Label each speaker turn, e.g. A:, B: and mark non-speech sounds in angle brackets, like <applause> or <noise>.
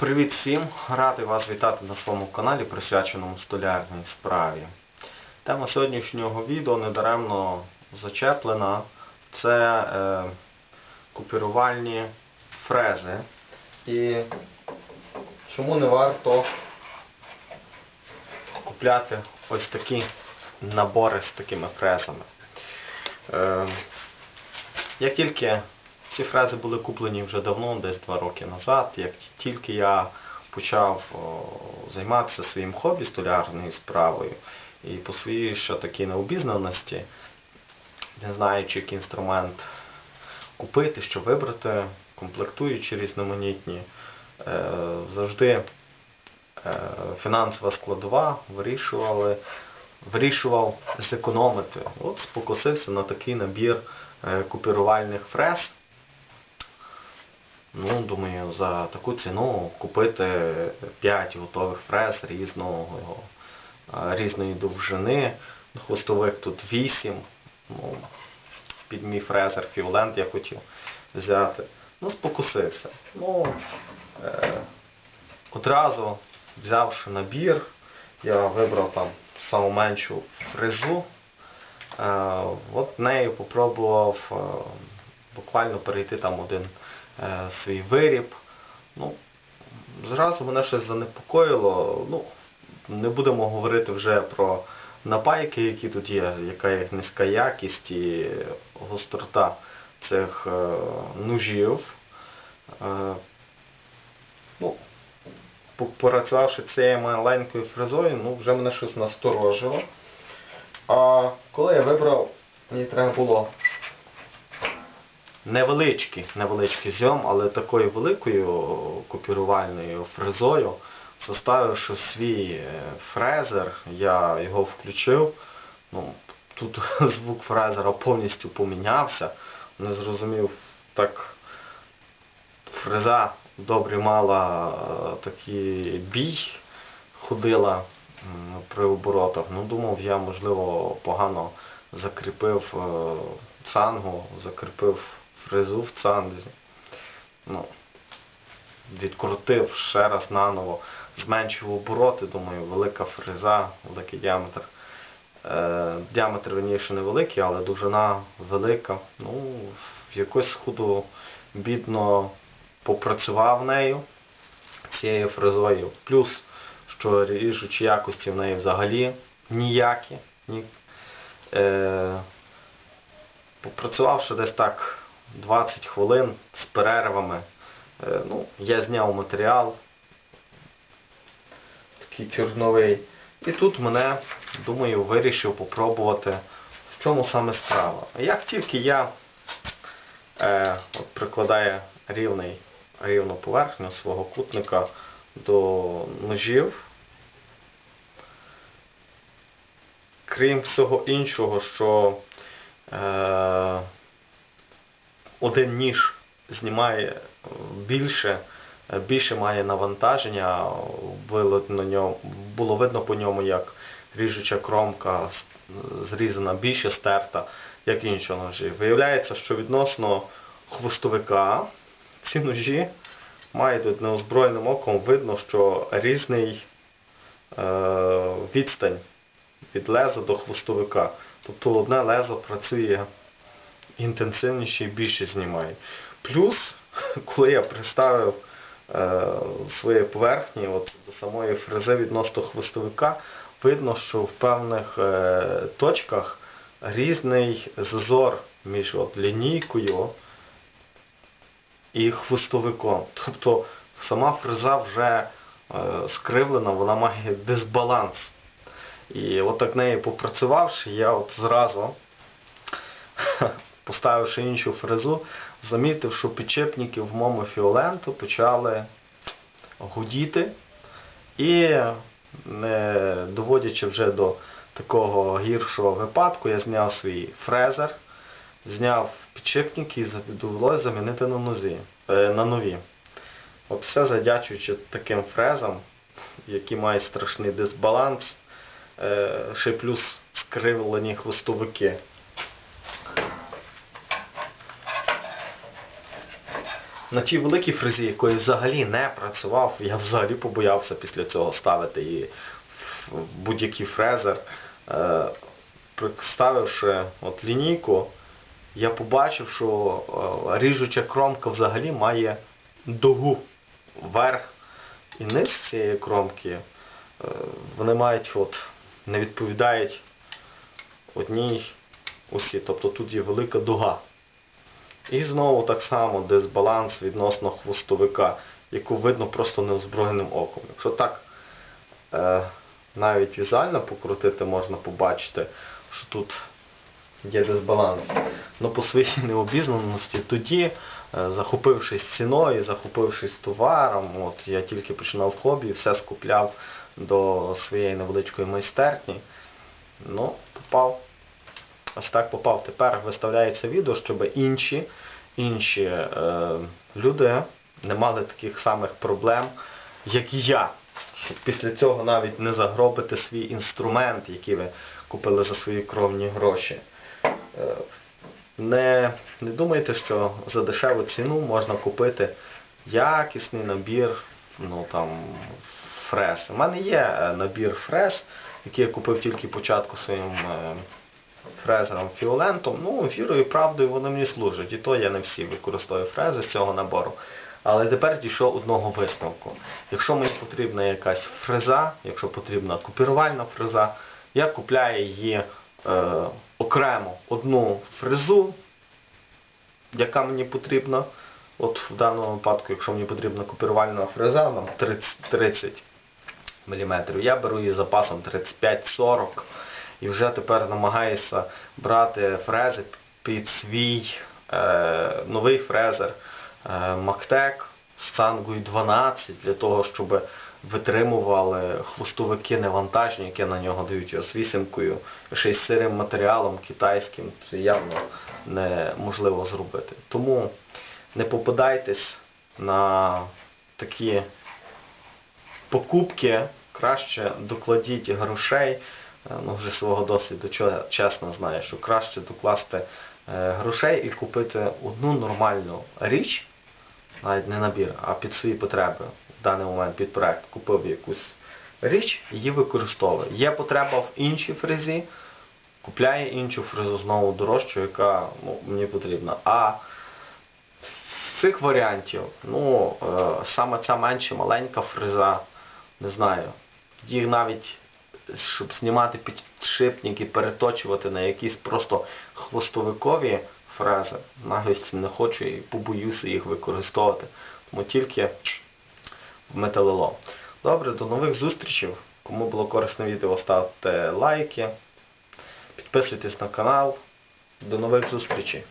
A: Привіт всім! Радий вас вітати на своєму каналі, присвяченому столярній справі. Тема сьогоднішнього відео недаремно зачеплена. Це е, купірувальні фрези. І чому не варто купляти ось такі набори з такими фрезами. Е, як тільки ці фрези були куплені вже давно, десь два роки назад, як тільки я почав займатися своїм хобі столярною справою і по своїй ще такій необізнаності, не знаючи, який інструмент купити, що вибрати, комплектуючи різноманітні, е, завжди е, фінансова складова вирішували, вирішував зекономити. От спокусився на такий набір е, купірувальних фрез. Ну, думаю, за таку ціну купити 5 готових фрез різного, різної довжини. Хвостових тут 8. Ну, під мій фрезер Фіоленд я хотів взяти. Ну, спокусився. Ну, е, одразу взявши набір, я вибрав там саму меншу фрезу. Е, от нею попробував е, буквально перейти там один свій виріб. Ну, зразу мене щось занепокоїло. Ну, не будемо говорити вже про напайки, які тут є, яка їх низька якість і гострота цих е, ножів. Е, ну, попрацювавши цією маленькою фрезою, ну, вже мене щось насторожило. А коли я вибрав, мені треба було невеличкий, невеличкий зйом, але такою великою копірувальною фрезою, заставивши свій е, фрезер, я його включив. Ну, тут <laughs> звук фрезера повністю помінявся. Не зрозумів, так фреза добре мала е, такий бій, ходила при оборотах. Ну, думав, я, можливо, погано закріпив е, цангу, закріпив фрезу в цанзі. Ну, відкрутив ще раз наново, зменшив обороти, думаю, велика фреза, великий діаметр. Е, діаметр верніше невеликий, але довжина велика. Ну, якось худу бідно попрацював нею цією фрезою. Плюс, що ріжучі якості в неї взагалі ніякі. Ні. Е, попрацювавши десь так 20 хвилин з перервами, е, ну, я зняв матеріал такий чорновий. І тут мене, думаю, вирішив попробувати, в чому саме справа. Як тільки я е, от прикладаю рівний, рівну поверхню свого кутника до ножів, крім всього іншого, що е, один ніж знімає більше, е, більше має навантаження, на ньому, було видно по ньому, як ріжуча кромка зрізана більше стерта, як інші ножі. Виявляється, що відносно хвостовика ці ножі мають неозброєним оком видно, що різний е, відстань від леза до хвостовика. Тобто одне лезо працює інтенсивніше і більше знімає. Плюс, <laughs> коли я приставив е, свої поверхні от, до самої фрези відносно хвостовика, видно, що в певних е, точках різний зазор між от, лінійкою і хвостовиком. Тобто сама фреза вже е, скривлена, вона має дисбаланс. І от так нею попрацювавши, я от зразу, поставивши іншу фрезу, замітив, що підчепники в моєму фіоленту почали гудіти. І не доводячи вже до такого гіршого випадку, я зняв свій фрезер, зняв підшипники і довелося замінити на, нозі, е, на нові. От все завдячуючи таким фрезам, які мають страшний дисбаланс, е, ще плюс скривлені хвостовики. На тій великій фрезі, якої взагалі не працював, я взагалі побоявся після цього ставити її в будь-який фрезер. Е, Представивши от лінійку, я побачив, що е, ріжуча кромка взагалі має дугу вверх і низ цієї кромки. е, Вони мають от, не відповідають одній осі, тобто тут є велика дуга. І знову так само дисбаланс відносно хвостовика, яку видно просто неозброєним оком. Якщо так е, навіть візуально покрутити, можна побачити, що тут є дисбаланс. Ну по своїй <laughs> необізнаності тоді, е, захопившись ціною, захопившись товаром, от я тільки починав хобі, все скупляв до своєї невеличкої майстерні. Ну, попав. Ось так попав. Тепер виставляється відео, щоб інші, інші е, люди не мали таких самих проблем, як і я. Щоб після цього навіть не загробити свій інструмент, який ви купили за свої кровні гроші. Е, не, не думайте, що за дешеву ціну можна купити якісний набір ну, там, фрез. У мене є е, набір фрез, який я купив тільки початку своїм е, фрезером фіолентом. Ну, вірою і правдою вони мені служать. І то я не всі використовую фрези з цього набору. Але тепер дійшов одного висновку. Якщо мені потрібна якась фреза, якщо потрібна копірувальна фреза, я купляю її е, окремо одну фрезу, яка мені потрібна. От в даному випадку, якщо мені потрібна копірувальна фреза, там 30, 30 мм, я беру її запасом 35-40 і вже тепер намагаюся брати фрези під свій е, новий фрезер е, Mactec з цангою 12 для того, щоб витримували хвостовики невантажні, які на нього дають його з вісімкою, ще й з сирим матеріалом китайським. Це явно неможливо зробити. Тому не попадайтесь на такі покупки, краще докладіть грошей. Е, Ну, вже свого досвіду чесно знаю, що краще докласти е, грошей і купити одну нормальну річ, навіть не набір, а під свої потреби. В даний момент під проект купив якусь річ, її використовує. Є потреба в іншій фрезі, купляє іншу фрезу знову дорожчу, яка ну, мені потрібна. А з цих варіантів, ну, е, саме ця менша маленька фреза, не знаю, їх навіть, щоб знімати підшипник і переточувати на якісь просто хвостовикові фрези, навіть не хочу і побоюся їх використовувати. Тому тільки в металолом. Добре, до нових зустрічей. Кому було корисне відео, ставте лайки, підписуйтесь на канал. До нових зустрічей.